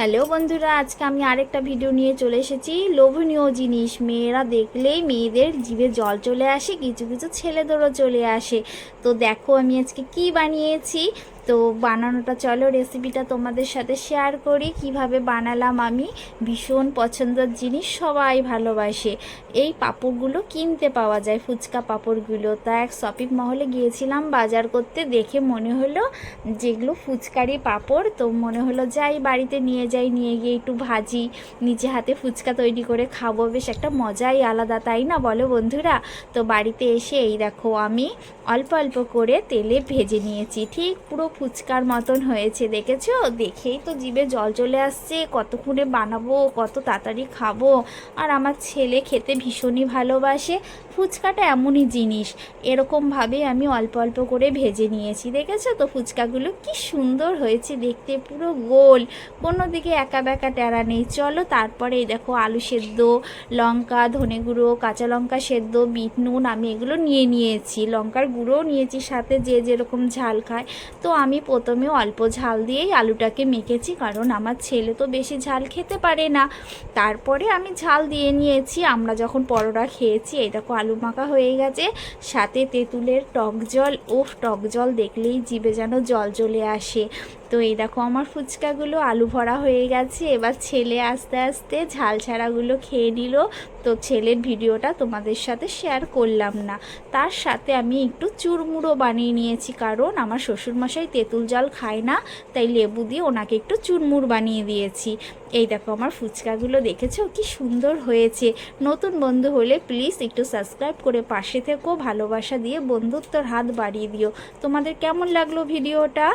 Hello বন্ধুরা, আজকে আমি আরেকটা ভিডিও নিয়ে চলে এসেছি। লোভনীয় জিনিস, মেয়েরা দেখলেই মেয়েদের জিভে জল চলে আসে, কিছু কিছু ছেলেদেরও চলে আসে। তো দেখো আমি আজকে কি বানিয়েছি। তো বানানোটা, চলো রেসিপিটা তোমাদের সাথে শেয়ার করি, কীভাবে বানালাম আমি, ভীষণ পছন্দের জিনিস, সবাই ভালোবাসে। এই পাঁপড়গুলো কিনতে পাওয়া যায়, ফুচকা পাঁপড়গুলো। তা এক শপিং মহলে গিয়েছিলাম, বাজার করতে দেখে মনে হলো যেগুলো ফুচকারি পাঁপড়, তো মনে হলো যাই, বাড়িতে নিয়ে যাই, নিয়ে গিয়ে একটু ভাজি, নিজে হাতে ফুচকা তৈরি করে খাব, বেশ একটা মজাই আলাদা, তাই না বলো বন্ধুরা? তো বাড়িতে এসে এই দেখো, আমি অল্প অল্প করে তেলে ভেজে নিয়েছি, ঠিক পুরো ফুচকার মতন হয়েছে, দেখেছ? দেখেই তো জিভে জল চলে আসছে, কতক্ষণে বানাবো, কত তাড়াতাড়ি খাব। আর আমার ছেলে খেতে ভীষণই ভালোবাসে। ফুচকাটা এমনই জিনিস। এরকমভাবে আমি অল্প অল্প করে ভেজে নিয়েছি। দেখেছ তো ফুচকাগুলো কি সুন্দর হয়েছে দেখতে, পুরো গোল। কোনো দিকে একা বেঁকা টেরা নেই। চলো তারপরে দেখো আলু সেদ্ধ, লঙ্কা, ধনে গুঁড়ো, কাঁচা লঙ্কা সেদ্ধ, বিট নুন আমি এগুলো নিয়ে নিয়েছি। লঙ্কার গুঁড়োও নিয়েছি, সাথে যে যেরকম ঝাল খায়। তো আমি প্রথমে অল্প ঝাল দিয়েই আলুটাকে মেখেছি, কারণ আমার ছেলে তো বেশি ঝাল খেতে পারে না। তারপরে আমি ঝাল দিয়ে নিয়েছি। আমরা যখন পরোটা খেয়েছি, এই দেখো আলু মাখা হয়ে গেছে। সাথে তেঁতুলের টক জল ওফ টক জল দেখলেই জিভে যেন জল চলে আসে। তো এই দেখো আমার ফুচকাগুলো আলু ভরা হয়ে গেছে। এবার ছেলে আস্তে আস্তে ঝাল ছাড়াগুলো খেয়ে নিল। তো ছেলের ভিডিওটা তোমাদের সাথে শেয়ার করলাম না। তার সাথে আমি একটু চুরমুড়ো বানিয়ে নিয়েছি, কারণ আমার শ্বশুরমশাই তেঁতুল জল খায় না, তাই লেবু দিয়ে ওনাকে একটু চুরমুর বানিয়ে দিয়েছি। এই দেখো আমার ফুচকাগুলো দেখেছ? কি সুন্দর হয়েছে। নতুন বন্ধু হলে প্লিজ একটু সাবস্ক্রাইব করে পাশে থেকো, ভালোবাসা দিয়ে বন্ধুত্বর হাত বাড়িয়ে দিও। তোমাদের কেমন লাগল ভিডিওটা?